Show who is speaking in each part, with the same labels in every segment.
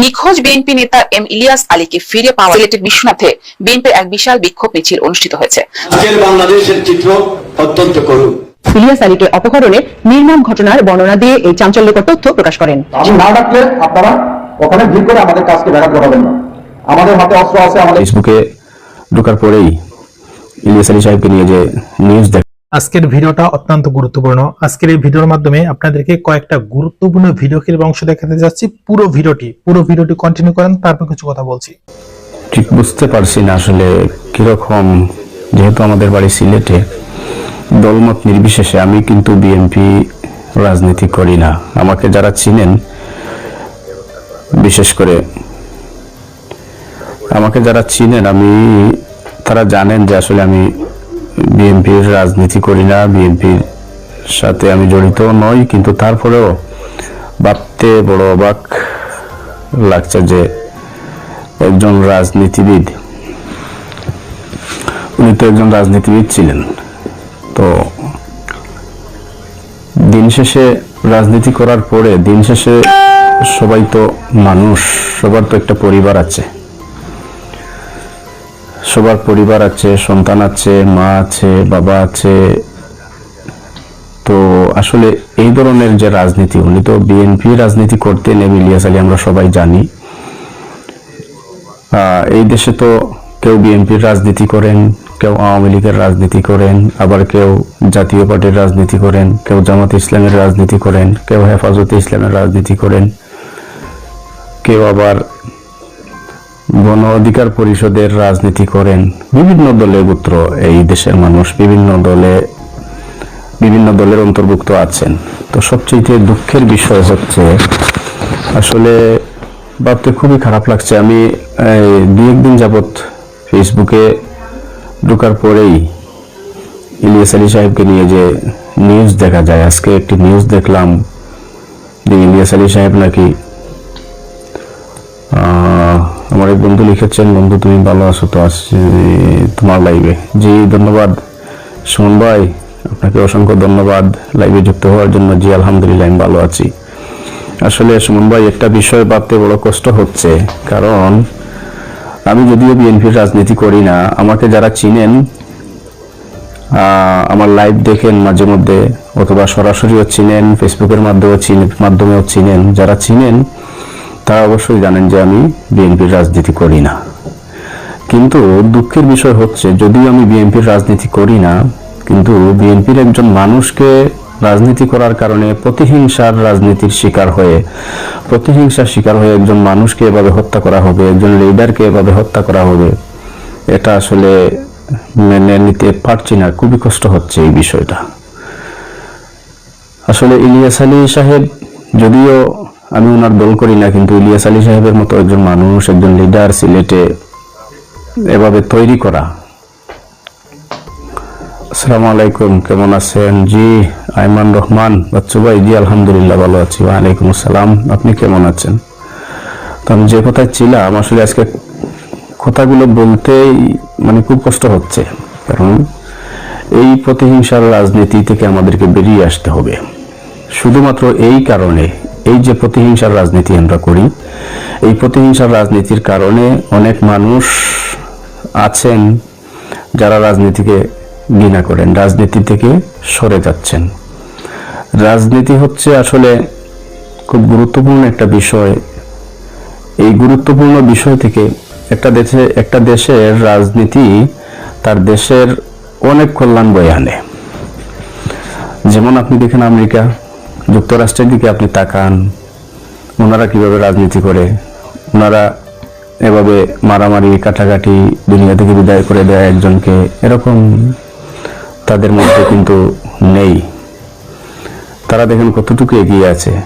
Speaker 1: নিখোঁজ বিএনপি নেতা এম ইলিয়াস আলীকে ফিরে পাওয়া সিলেটের বিশ্বনাথে বিএনপির এক বিশাল বিক্ষোভ মিছিল অনুষ্ঠিত হয়েছে।
Speaker 2: বাংলাদেশের চিত্র অত্যন্ত করুণ।
Speaker 3: ইলিয়াস আলীকে অপহরণের নির্মম ঘটনার বর্ণনা দিয়ে এই চাঞ্চল্যকর তথ্য প্রকাশ করেন।
Speaker 4: আমি না ডাকলে আপনারা ওখানে ভিড় করে আমাদের কাজকে ব্যাঘাত ঘটাবেন না। আমাদের হাতে অস্ত্র আছে আমাদের
Speaker 5: ফেসবুকে ঢোকার পরেই ইলিয়াস আলী সাহেবকে নিয়ে যে নিউজ দেখ
Speaker 6: আজকের ভিডিওটা অত্যন্ত গুরুত্বপূর্ণ। আজকের এই ভিডিওর মাধ্যমে আপনাদেরকে কয়েকটা গুরুত্বপূর্ণ ভিডিও ক্লিপ অংশ দেখাতে যাচ্ছি। পুরো ভিডিওটি পুরো ভিডিওটি কন্টিনিউ করেন, তারপর কিছু কথা বলছি।
Speaker 5: ঠিক বুঝতে পারছি না আসলে কীরকম, যেহেতু আমাদের বাড়ি সিলেটে, দলমত নির্বিশেষে আমি কিন্তু বিএনপি রাজনীতি করি না। আমাকে যারা চিনেন, বিশেষ করে আমাকে যারা চিনেন, আমি, তারা জানেন যে আসলে আমি বিএনপির রাজনীতি করি না, বিএনপির সাথে আমি জড়িত নই, কিন্তু তারপরেও ভাবতে বড় অবাক লাগছে যে একজন রাজনীতিবিদ, উনি তো একজন রাজনীতিবিদ ছিলেন। তো দিন শেষে রাজনীতি করার পরে দিন শেষে সবাই তো মানুষ, সবার তো একটা পরিবার আছে। সবার পরিবার আছে, সন্তান আছে, মা আছে, বাবা আছে। তো আসলে এই ধরনের যে রাজনীতি, উনি তো বিএনপি রাজনীতি করতেন এবং ইলিয়াস আলী আমরা সবাই জানি। এই দেশে তো কেউ বিএনপির রাজনীতি করেন, কেউ আওয়ামী লীগের রাজনীতি করেন, আবার কেউ জাতীয় পার্টির রাজনীতি করেন, কেউ জামাত ইসলামের রাজনীতি করেন, কেউ হেফাজতে ইসলামের রাজনীতি করেন, কেউ আবার গণ অধিকার পরিষদের রাজনীতি করেন বিভিন্ন দলে গোত্র এই দেশের মানুষ, বিভিন্ন দলে, বিভিন্ন দলের অন্তর্ভুক্ত আছেন। তো সবচেয়ে দুঃখের বিষয় হচ্ছে, আসলে ভাবতে খুবই খারাপ লাগছে। আমি দুই একদিন যাবৎ ফেসবুকে ঢোকার পরেই ইলিয়াস আলী সাহেবকে নিয়ে যে নিউজ দেখা যায়, আজকে একটি নিউজ দেখলাম যে ইলিয়াস আলী সাহেব নাকি আমার এক বন্ধু লিখেছেন, বন্ধু, তুমি ভালো আছো তো আজ তোমার লাইভে জি, ধন্যবাদ। সুমন ভাই, আপনাকে অসংখ্য ধন্যবাদ লাইভে যুক্ত হওয়ার জন্য। জি, আলহামদুলিল্লাহ, আমি ভালো আছি। আসলে সুমন ভাই, একটা বিষয় ভাবতে বড় কষ্ট হচ্ছে। কারণ, আমি যদিও বিএনপির রাজনীতি করি না, আমাকে যারা চিনেন আমার লাইভ দেখেন মাঝে মধ্যে, অথবা সরাসরিও চিনেন ফেসবুকের মাধ্যমেও মাধ্যমেও চিনেন, যারা চিনেন তারা অবশ্যই জানেন যে আমি বিএনপির রাজনীতি করি না। কিন্তু দুঃখের বিষয় হচ্ছে, যদিও আমি বিএনপির রাজনীতি করি না, কিন্তু বিএনপির একজন মানুষকে রাজনীতি করার কারণে প্রতিহিংসার রাজনীতির শিকার হয়ে, প্রতিহিংসার শিকার হয়ে একজন মানুষকে এভাবে হত্যা করা হবে, একজন লিডারকে এভাবে হত্যা করা হবে, এটা আসলে মেনে নিতে পারছি না। খুবই কষ্ট হচ্ছে এই বিষয়টা। আসলে ইলিয়াস আলী সাহেব, যদিও আমি ওনার দল করি না, কিন্তু ইলিয়াস আলী সাহেবের মতো একজন মানুষ, একজন লিডার সিলেটে এভাবে তৈরি করা। আসসালামু আলাইকুম, কেমন আছেন? জি, আইমান রহমান, বাচ্চু ভাই, জি, আলহামদুলিল্লাহ ভালো আছি। ওয়ালাইকুম আসসালাম, আপনি কেমন আছেন? তো আমি যে কথায় ছিলাম, আসলে আজকে কথাগুলো বলতেই মানে খুব কষ্ট হচ্ছে, কারণ এই প্রতিহিংসার রাজনীতি থেকে আমাদেরকে বেরিয়ে আসতে হবে। শুধুমাত্র এই কারণে এই যে প্রতিহিংসার রাজনীতি আমরা করি, এই প্রতিহিংসার রাজনীতির কারণে অনেক মানুষ আছেন যারা রাজনীতিকে ঘৃণা করেন, রাজনীতি থেকে সরে যাচ্ছেন। রাজনীতি হচ্ছে আসলে খুব গুরুত্বপূর্ণ একটা বিষয়। এই গুরুত্বপূর্ণ বিষয় থেকে একটা দেশে, একটা দেশের রাজনীতি তার দেশের অনেক কল্যাণ বয়ে আনে। যেমন আপনি দেখেন আমেরিকা যুক্তরাষ্ট্রের দিকে আপনি তাকান, ওনারা কীভাবে রাজনীতি করে, ওনারা এভাবে মারামারি, কাটাকাটি, দুনিয়া থেকে বিদায় করে দেয় একজনকে, এরকম তাদের মধ্যে কিন্তু নেই। তারা দেখেন কতটুকু এগিয়ে আছে।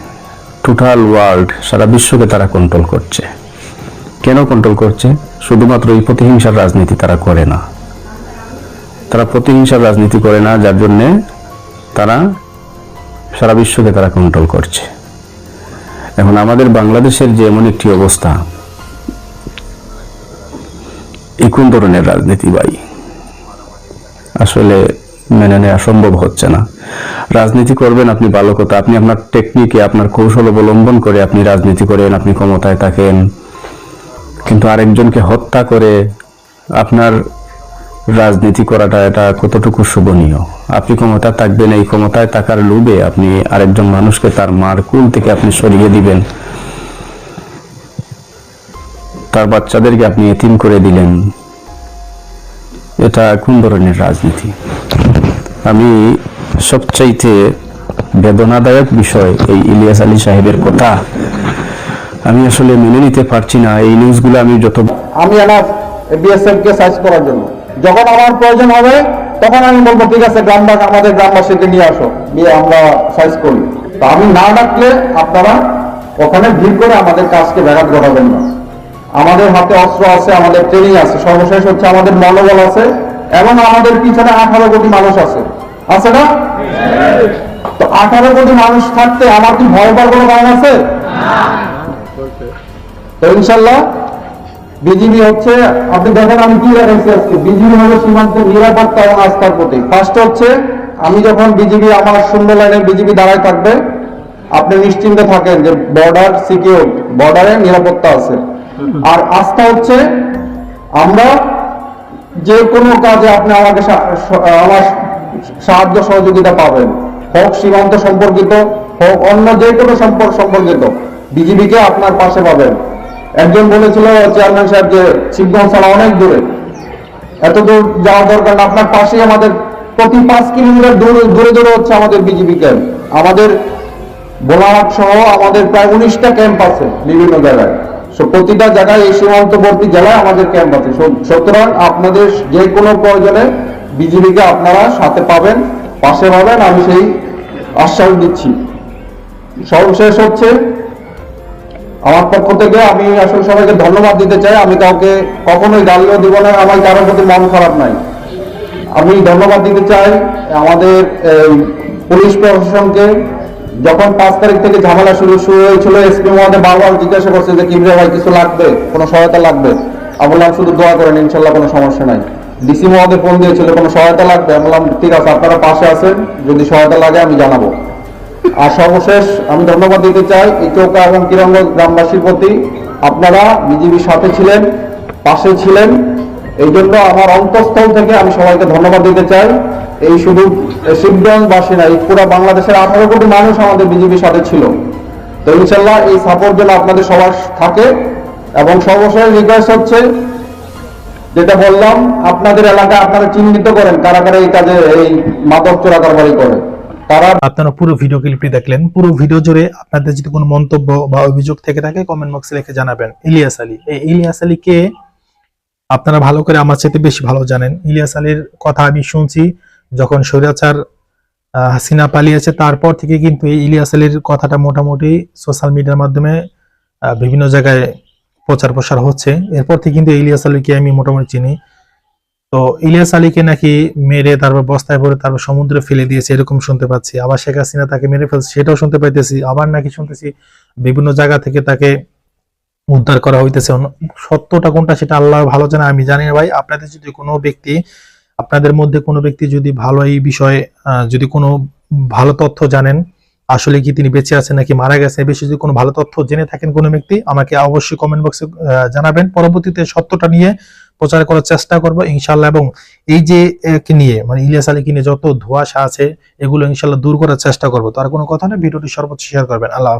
Speaker 5: টোটাল ওয়ার্ল্ড সারা বিশ্বকে তারা কন্ট্রোল করছে। কেন কন্ট্রোল করছে? শুধুমাত্র এই প্রতিহিংসার রাজনীতি তারা করে না। তারা প্রতিহিংসার রাজনীতি করে না, যার জন্যে তারা সারা বিশ্বকে তারা কন্ট্রোল করছে। এখন আমাদের বাংলাদেশের যে এমন একটি অবস্থা, এই কোন ধরনের রাজনীতি ভাই? আসলে মেনে নেওয়া সম্ভব হচ্ছে না। রাজনীতি করবেন আপনি ভালো কথা, আপনি আপনার টেকনিকে আপনার কৌশল অবলম্বন করে আপনি রাজনীতি করেন, আপনি ক্ষমতায় থাকেন। কিন্তু আরেকজনকে হত্যা করে আপনার রাজনীতি করাটা এটা কতটুকু শোভনীয়? আপনি ক্ষমতা থাকবেন, এই ক্ষমতায় থাকার লোভে আপনি আরেকজন মানুষকে তার মার কুল থেকে আপনি সরিয়ে দিবেন। তার বাচ্চাদেরকে আপনি এতিম করে দিলেন। এটা কোন ধরনের রাজনীতি? আমি সবচাইতে বেদনাদায়ক বিষয় এই ইলিয়াস আলী সাহেবের কথা। আমি আসলে মেনে নিতে পারছি না। এই নিউজগুলো আমি যত
Speaker 4: আমি এনাফ বিএসএফ কে সাইজ করার জন্য। যখন আমার প্রয়োজন হবে, তখন আমি বলব, ঠিক আছে গ্রামবাসী আমাদের গ্রামবাসীকে নিয়ে আসো, নিয়ে আমরা সাইজ করি। তো আমি না ডাকলে আপনারা ওখানে ভিড় করে আমাদের কাজকে ব্যাঘাত ঘটাবেন না। আমাদের হাতে অস্ত্র আছে, আমাদের ট্রেনিং আছে, সর্বশেষ হচ্ছে আমাদের মনোবল আছে, এবং আমাদের পিছনে আঠারো কোটি মানুষ আছে। আছে না? তো আঠারো কোটি মানুষ থাকতে আমার কি ভয় পাওয়ার কোনো কারণ আছে? তো ইনশাল্লাহ বিজিবি হচ্ছে, আপনি দেখেন আমি কি লেখাইছি আজকে, বিজিবি হলো সীমান্তের নিরাপত্তা এবং আস্থার প্রতীক। ফার্স্ট হচ্ছে, আমি যখন বিজিবি আমার শূন্য লাইনে বিজিবি দাঁড়ায় থাকবে, আপনি নিশ্চিন্তে থাকেন যে বর্ডার সিকিউর বর্ডারে নিরাপত্তা আছে। আর আস্থা হচ্ছে, আমরা যে কোনো কাজে আপনি আমাকে আমার সাহায্য সহযোগিতা পাবেন। হোক সীমান্ত সম্পর্কিত, হোক অন্য যে কোনো সম্পর্ক সম্পর্কিত, বিজিবিকে আপনার পাশে পাবেন। একজন বলেছিল চেয়ারম্যান সাহেব যে শিবগঞ্জ ছাড়া অনেক দূরে। এত দূর যাওয়ার দরকার না। আপনার পাশেই আমাদের প্রতি পাঁচ কিলোমিটার দূরে দূরে দূরে হচ্ছে আমাদের বিজিবি ক্যাম্প। আমাদের বোলাহাট সহ আমাদের প্রায় উনিশটা ক্যাম্প আছে বিভিন্ন জায়গায়। So, প্রতিটা জায়গায় এই সীমান্তবর্তী জেলায় আমাদের ক্যাম্প আছে। সুতরাং আপনাদের যে কোনো প্রয়োজনে বিজিবিকে আপনারা সাথে পাবেন পাশে পাবেন। আমি সেই আশ্বাস দিচ্ছি। সর্বশেষ হচ্ছে আমার পক্ষ থেকে আমি আসলে সবাইকে ধন্যবাদ দিতে চাই। আমি কাউকে কখনোই গালিও দিব না, আমার কারোর প্রতি মন খারাপ নাই। আমি ধন্যবাদ দিতে চাই আমাদের পুলিশ প্রশাসনকে। যখন পাঁচ তারিখ থেকে ঝামেলা শুরু শুরু হয়েছিল, এসপি মহোদয় বারবার জিজ্ঞাসা করছে যে, কীভাবে ভাই, কিছু লাগবে? কোনো সহায়তা লাগবে? আমি বললাম, শুধু দোয়া করেন, ইনশাল্লাহ কোনো সমস্যা নাই। ডিসি মহোদয় ফোন দিয়েছিল, কোনো সহায়তা লাগবে? আমি বললাম, ঠিক আছে, আপনারা পাশে আছেন, যদি সহায়তা লাগে আমি জানাব। আর সর্বশেষ আমি ধন্যবাদ দিতে চাই এই চৌকা এবং কিরঙ্গ গ্রামবাসীর প্রতি। আপনারা বিজিবির সাথে ছিলেন, পাশে ছিলেন, এই জন্য আমার অন্তঃস্থল থেকে আমি সবাইকে ধন্যবাদ দিতে চাই। এই শুধু শিবগঞ্জবাসী না পুরো বাংলাদেশের আঠারো কোটি মানুষ আমাদের বিজেপির সাথে ছিল। তো ইনশাল্লাহ এই সাপোর্ট যেন আপনাদের সবার থাকে। এবং সর্বশেষ রিকোয়েস্ট হচ্ছে, যেটা বললাম, আপনাদের এলাকায় আপনারা চিহ্নিত করেন কারা কারা এই কাজে, এই মাদক চোরা কারবারি করে। তারা
Speaker 6: আপনারা পুরো ভিডিও ক্লিপটি দেখলেন। পুরো ভিডিও জুড়ে আপনাদের যদি কোনো মন্তব্য বা অভিযোগ থেকে থাকে কমেন্ট বক্সে লিখে জানাবেন। ইলিয়াস আলী। এই ইলিয়াস আলী কে আপনারা ভালো করে আমার চাইতে বেশি ভালো জানেন। ইলিয়াস আলীর কথা আমি শুনছি, যখন স্বৈরাচার হাসিনা পালিয়েছে, তারপর থেকে কিন্তু এই ইলিয়াস আলীর কথাটা মোটামুটি সোশ্যাল মিডিয়ার মাধ্যমে বিভিন্ন জায়গায় প্রচার প্রসার হচ্ছে। এরপর থেকে কিন্তু ইলিয়াস আলীকে আমি মোটামুটি চিনি। তো ইলিয়াস আলীকে নাকি মেরে তারপর বস্তায় ভরে তারপর সমুদ্রে ফেলে দিয়েছে, এরকম শুনতে পাচ্ছি। আবার শেখ হাসিনা তাকে মেরে ফেলছে, সেটাও শুনতে পাইতেছি। আবার নাকি শুনতেছি বিভিন্ন জায়গা থেকে তাকে উদ্ধার করা হইতেছে। সত্যটা কোনটা সেটা আল্লাহ ভালো জানে, আমি জানি না ভাই। আপনাদের যদি কোনো ব্যক্তি, আপনাদের মধ্যে কোনো ব্যক্তি যদি ভালো এই বিষয়ে যদি কোনো ভালো তথ্য জানেন, আসলে কি তিনি বেঁচে আছেন নাকি মারা গেছে এ বিষয়ে যদি কোনো ভালো তথ্য জেনে থাকেন কোনো ব্যক্তি, আমাকে অবশ্যই কমেন্ট বক্সে জানাবেন। পরবর্তীতে সত্যটা নিয়ে প্রচার করার চেষ্টা করব ইনশাল্লাহ এবং এই যে নিয়ে মানে ইলিয়াস আলীকে নিয়ে যত ধোয়াশা আছে, এগুলো ইনশাল্লাহ দূর করার চেষ্টা করব। তার কোনো কথা নেই ভিডিওটি সর্বোচ্চ শেয়ার করবেন। আল্লাহ।